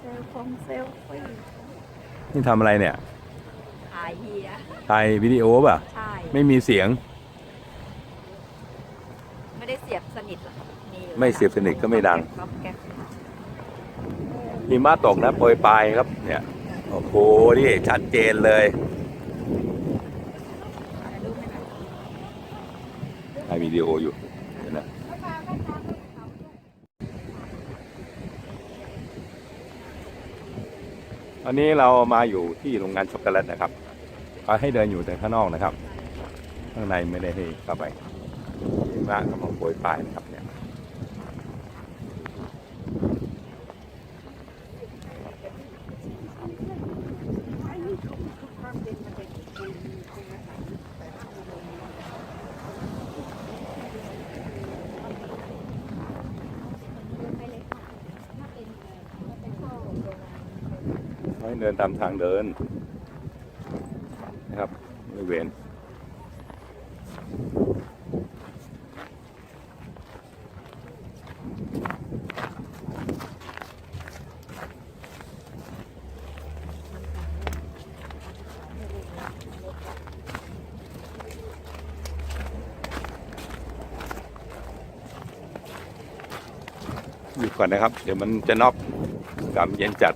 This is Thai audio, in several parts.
เซลฟงเซลฟี่นี่ทำอะไรเนี่ยถ่ายเฮียถ่ายวิดีโอป่ะ ใช่ไม่มีเสียง ไม่ได้เสียบสนิทหรอกนี่ไม่เสียบสนิทก็ไม่ดังก๊อบแก๊บหิมะตกนะโปรยปลายครับ เนี่ย โอ้โห นี่ชัดเจนเลยถ่ายรูปให้หน่อยถ่ายวิดีโออยู่เดี๋ยวนะ อนนี้เรามาอยู่ที่โรงงานช็อกโกแลตนะครับเขาให้เดินอยู่แต่ข้างนอกนะครับ ข้างในไม่ได้ให้เข้าไปหิมะกำลังโปรยปลายนะครับเนี่ย ให้เดินตามทางเดินนะครับบริเวณอยู่ก่อนนะครับ เดี๋ยวมันจะน็อกกำเย็นจัด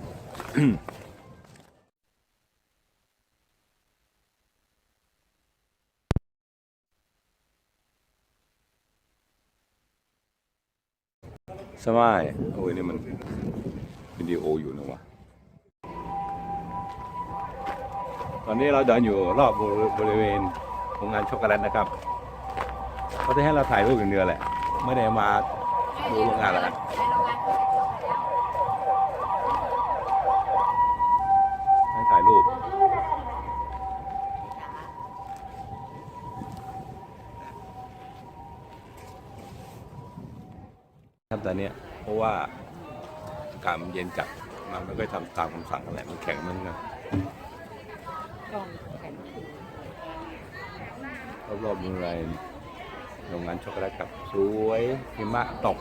สบายโอ้ยนี่มันวิดีโออยู่นะวะตอนนี้เราเดินอยู่รอบบริเวณโรงงานช็อกโกแลตนะครับเขาจะให้เราถ่ายรูปอย่างเดียวแหละ ไม่ได้มาดูโรงงานแล้วกนะให้ถ่ายรูป ครับ ตอนเนี้ยเพราะว่าอากาศมันเย็นจัดมันไม่ค่อยทำตามคำสั่งอะไรมันแข็งมันนะกล้องแผ่นถือรอบๆโรงแรโรงงานช็อกโกแลตกับสวยหิมะตก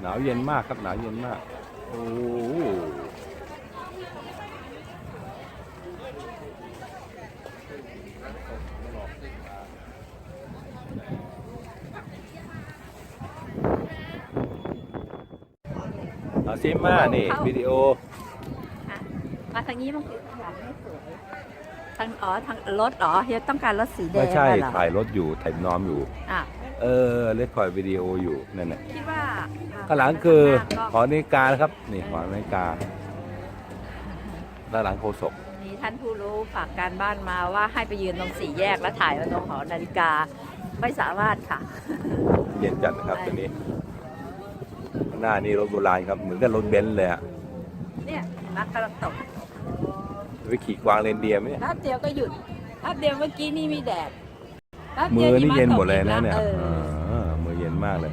หนาวเย็นมากครับหนาวเย็นมาก โอ้โหเอา ซิมานี่วิดีโออะมาทางนี้มันคือข้างหลังไม่สวยทางอ๋อทางรถเหรอเฮียต้องการรถสีแดงไม่ใช่น่ะเหรอถ่ายรถอยู่ถ่ายน้อมอยู่อะเออเล่นคอยวิดีโออยู่นั่นแหละคิดว่าข้างหลังคือหอขนาฬิกานะครับ นี่หอนาฬิกาด้านหลังโฆษกมีท่านผู้รู้ฝากการบ้านมาว่าให้ไปยืนตรงสี่แยกแล้วถ่ายมาตรงหอนาฬิกาไม่สามารถค่ะ เย็นจัดนะครับตัวนี้ข้าง หน้านี่รถโบราณครับเหมือนกับรถเบนซ์เลยอะเนี่ยนักกำลังตกไปขี่กวางเรนเดียร์ไหมเนี่ย แป๊บเดียวก็หยุดแป๊บเดียวเมื่อกี้นี่มีแดดแป๊บมืดียวอนี่หิะเย็นหมดตกเลยอีกนะเนี่ยเออเออมือเย็นมากเลย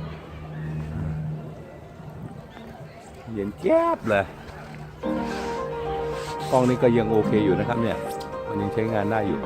เย็นแจ๊บเลย กล้องนี้ก็ยังโอเคอยู่นะครับเนี่ย มันยังใช้งานได้อยู่